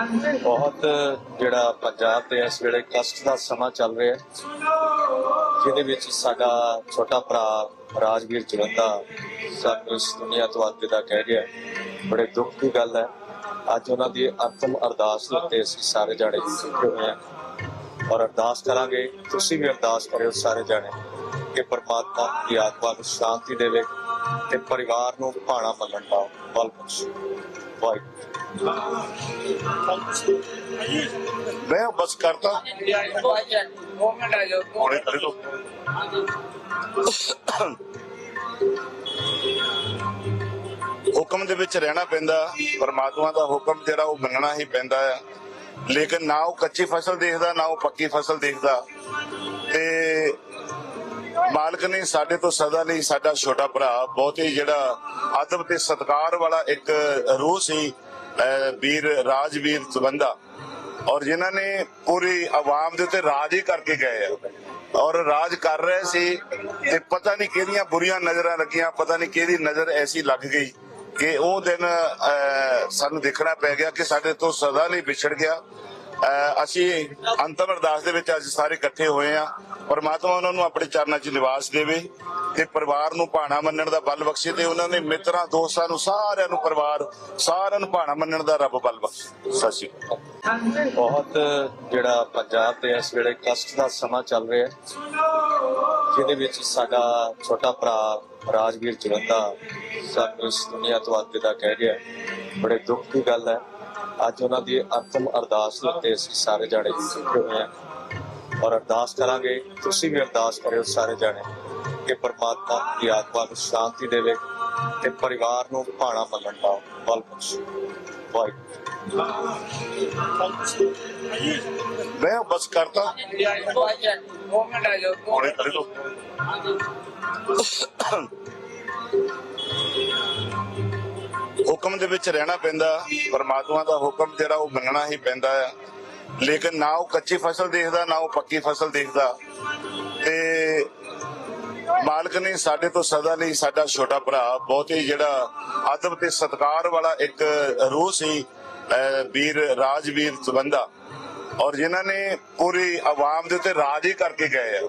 ਬਹੁਤ ਜਿਹੜਾ ਪੰਜਾਬ ਤੇ ਇਸ ਵੇਲੇ ਕਸ਼ਟ ਦਾ ਸਮਾਂ ਚੱਲ ਰਿਹਾ ਹੈ, ਜਿਹਦੇ ਵਿੱਚ ਸਾਡਾ ਛੋਟਾ ਭਰਾ ਰਾਜਵੀਰ ਜਵੰਦਾ ਸਾਨੂੰ ਇਸ ਦੁਨੀਆ ਤੋਂ ਅਲਵਿਦਾ ਕਹਿ ਗਿਆ ਬੜੇ ਦੁੱਖ ਦੀ ਗੱਲ ਹੈ। ਅੱਜ ਉਹਨਾਂ ਦੀ ਅੰਤਮ ਅਰਦਾਸ ਤੇ ਅਸੀਂ ਸਾਰੇ ਜਾਣੇ ਇਕੱਠੇ ਹੋਏ ਹਾਂ। ਔਰ ਅਰਦਾਸ ਕਰਾਂਗੇ, ਤੁਸੀਂ ਵੀ ਅਰਦਾਸ ਕਰਿਓ ਸਾਰੇ ਜਾਣੇ, ਕਿ ਪਰਮਾਤਮਾ ਦੀ ਆਤਮਾ ਨੂੰ ਸ਼ਾਂਤੀ ਦੇਵੇ ਤੇ ਪਰਿਵਾਰ ਨੂੰ ਭਾਣਾ ਮੰਨਣ ਦਾ ਬਲ ਬਖਸ਼ੇ ਵਾਹਿਗੁਰੂ ਮੈਂ ਬਸ ਕਰਤਾ ਹੁਣੇ ਕਰੇ ਲੋ ਹੁਕਮ ਦੇ ਵਿੱਚ ਰਹਿਣਾ ਪੈਂਦਾ। ਪਰਮਾਤਮਾ ਦਾ ਹੁਕਮ ਜਿਹੜਾ ਉਹ ਮੰਨਣਾ ਹੀ ਪੈਂਦਾ ਆ। ਲੇਕਿਨ ਨਾ ਉਹ ਕੱਚੀ ਫਸਲ ਦੇਖਦਾ, ਨਾ ਉਹ ਪੱਕੀ ਫਸਲ ਦੇਖਦਾ। ਤੇ ਮਾਲਕ ਨੇ ਸਾਡੇ ਤੋਂ ਸਦਾ ਲਈ ਸਾਡਾ ਛੋਟਾ ਭਰਾ ਬਹੁਤ ਹੀ ਜਿਹੜਾ ਅਦਬ ਤੇ ਸਤਿਕਾਰ ਵਾਲਾ ਇੱਕ ਰੂਹ ਸੀ ਵੀਰ ਰਾਜਵੀਰ ਸਬੰਧਾ ਔਰ ਜਿਨ੍ਹਾਂ ਨੇ ਪੂਰੀ ਆਵਾਮ ਦੇ ਉੱਤੇ ਰਾਜ ਹੀ ਕਰਕੇ ਗਏ ਆ। ਔਰ ਰਾਜ ਕਰ ਰਹੇ ਸੀ ਤੇ ਪਤਾ ਨਹੀਂ ਕਿਹਦੀਆਂ ਬੁਰੀਆਂ ਨਜ਼ਰਾਂ ਲੱਗੀਆਂ ਪਤਾ ਨਹੀਂ ਕਿਹਦੀ ਨਜ਼ਰ ਐਸੀ ਲੱਗ ਗਈ ਕਿ ਉਹ ਦਿਨ ਅਹ, ਸਾਨੂੰ ਦੇਖਣਾ ਪੈ ਗਿਆ ਕਿ ਸਾਡੇ ਤੋਂ ਸਦਾ ਲਈ ਵਿਛੜ ਗਿਆ। ਅਸੀਂ ਅੰਤਮ ਅਰਦਾਸ ਦੇ ਵਿੱਚ ਅੱਜ ਸਾਰੇ ਇਕੱਠੇ ਹੋਏ ਆ ਪਰਮਾਤਮਾ ਉਹਨਾਂ ਨੂੰ ਆਪਣੇ ਚਰਨਾਂ 'ਚ ਨਿਵਾਸ ਦੇਵੇ ਤੇ ਪਰਿਵਾਰ ਨੂੰ ਭਾਣਾ ਮੰਨਣ ਦਾ ਬਲ ਬਖਸ਼ੇ ਤੇ ਉਹਨਾਂ ਨੇ ਮਿੱਤਰਾਂ, ਦੋਸਤਾਂ ਨੂੰ ਸਾਰਿਆਂ ਨੂੰ ਪਰਿਵਾਰ, ਸਾਰਿਆਂ ਨੂੰ ਭਾਣਾ ਮੰਨਣ ਦਾ ਰੱਬ ਬਲ ਬਖਸ਼ੇ। ਸਤਿ ਸ਼੍ਰੀ ਅਕਾਲ। ਬਹੁਤ ਜਿਹੜਾ ਪੰਜਾਬ ਤੇ ਇਸ ਵੇਲੇ ਕਸ਼ਟ ਦਾ ਸਮਾਂ ਚੱਲ ਰਿਹਾ ਹੈ, ਜਿਹਦੇ ਵਿੱਚ ਸਾਡਾ ਛੋਟਾ ਭਰਾ ਰਾਜਵੀਰ ਜਵੰਦਾ ਸਾਨੂੰ ਇਸ ਦੁਨੀਆ ਤੋਂ ਅਲਵਿਦਾ ਕਹਿ ਗਿਆ। ਬੜੇ ਦੁੱਖ ਦੀ ਗੱਲ ਹੈ। ਅੱਜ ਉਹਨਾਂ ਦੀ ਅੰਤਮ ਅਰਦਾਸ ਤੇ ਅਸੀਂ ਸਾਰੇ ਜਾਣੇ ਹੋਏ ਔਰ ਅਰਦਾਸ ਕਰਾਂਗੇ। ਤੁਸੀਂ ਵੀ ਅਰਦਾਸ ਕਰਿਓ ਸਾਰੇ ਜਾਣੇ ਕਿ ਪਰਮਾਤਮਾ ਦੀ ਆਤਮਾ ਨੂੰ ਸ਼ਾਂਤੀ ਦੇਵੇ ਤੇ ਪਰਿਵਾਰ ਨੂੰ ਭਾਣਾ ਮੰਨਣ ਦਾ ਬਲ ਬਖਸ਼ੇ। ਵਾਹਿਗੁਰੂ। ਮੈਂ ਬਸ ਕਰਤਾ ਦੋ ਮਿੰਟ ਆ ਜਾਓ। ਹੁਣੇ ਕਰੇ ਲੋ ਹੁਕਮ ਦੇ ਵਿੱਚ ਰਹਿਣਾ ਪੈਂਦਾ, ਪਰਮਾਤਮਾ ਦਾ ਹੁਕਮ ਜਿਹੜਾ ਉਹ ਮੰਨਣਾ ਹੀ ਪੈਂਦਾ ਆ। ਲੇਕਿਨ ਨਾ ਉਹ ਕੱਚੀ ਫਸਲ ਦੇਖਦਾ, ਨਾ ਉਹ ਪੱਕੀ ਫਸਲ ਦੇਖਦਾ। ਤੇ ਮਾਲਕ ਨੇ ਸਾਡੇ ਤੋਂ ਸਦਾ ਲਈ ਸਾਡਾ ਛੋਟਾ ਭਰਾ, ਬਹੁਤ ਹੀ ਜਿਹੜਾ ਅਦਬ ਤੇ ਸਤਿਕਾਰ ਵਾਲਾ ਇੱਕ ਰੂਹ ਸੀ ਵੀਰ, ਰਾਜਵੀਰ ਸਬੰਧਾ ਔਰ ਜਿਨ੍ਹਾਂ ਨੇ ਪੂਰੀ ਆਵਾਮ ਦੇ ਉੱਤੇ ਰਾਜ ਹੀ ਕਰਕੇ ਗਏ ਆ।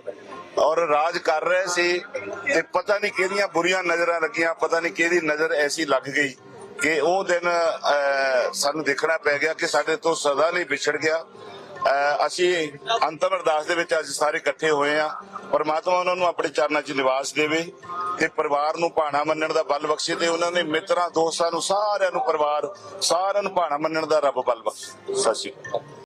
ਔਰ ਰਾਜ ਕਰ ਰਹੇ ਸੀ, ਤੇ ਪਤਾ ਨਹੀਂ ਕਿਹਦੀਆਂ ਬੁਰੀਆਂ ਨਜ਼ਰਾਂ ਲੱਗੀਆਂ, ਪਤਾ ਨਹੀਂ ਕਿਹਦੀ ਨਜ਼ਰ ਐਸੀ ਲੱਗ ਗਈ। ਕਿ ਉਹ ਦਿਨ ਸਾਨੂੰ ਦੇਖਣਾ ਪੈ ਗਿਆ ਕਿ ਸਾਡੇ ਤੋਂ ਸਦਾ ਲਈ ਵਿਛੜ ਗਿਆ। ਅਸੀਂ ਅੰਤਮ ਅਰਦਾਸ ਦੇ ਵਿੱਚ ਅੱਜ ਸਾਰੇ ਇਕੱਠੇ ਹੋਏ ਆ ਪਰਮਾਤਮਾ ਉਹਨਾਂ ਨੂੰ ਆਪਣੇ ਚਰਨਾਂ 'ਚ ਨਿਵਾਸ ਦੇਵੇ ਤੇ ਪਰਿਵਾਰ ਨੂੰ ਭਾਣਾ ਮੰਨਣ ਦਾ ਬਲ ਬਖਸ਼ੇ ਤੇ ਉਹਨਾਂ ਨੇ ਮਿੱਤਰਾਂ, ਦੋਸਤਾਂ ਨੂੰ ਸਾਰਿਆਂ ਨੂੰ ਪਰਿਵਾਰ, ਸਾਰਿਆਂ ਨੂੰ ਭਾਣਾ ਮੰਨਣ ਦਾ ਰੱਬ ਬਲ ਬਖਸ਼ੇ। ਸਤਿ ਸ਼੍ਰੀ ਅਕਾਲ।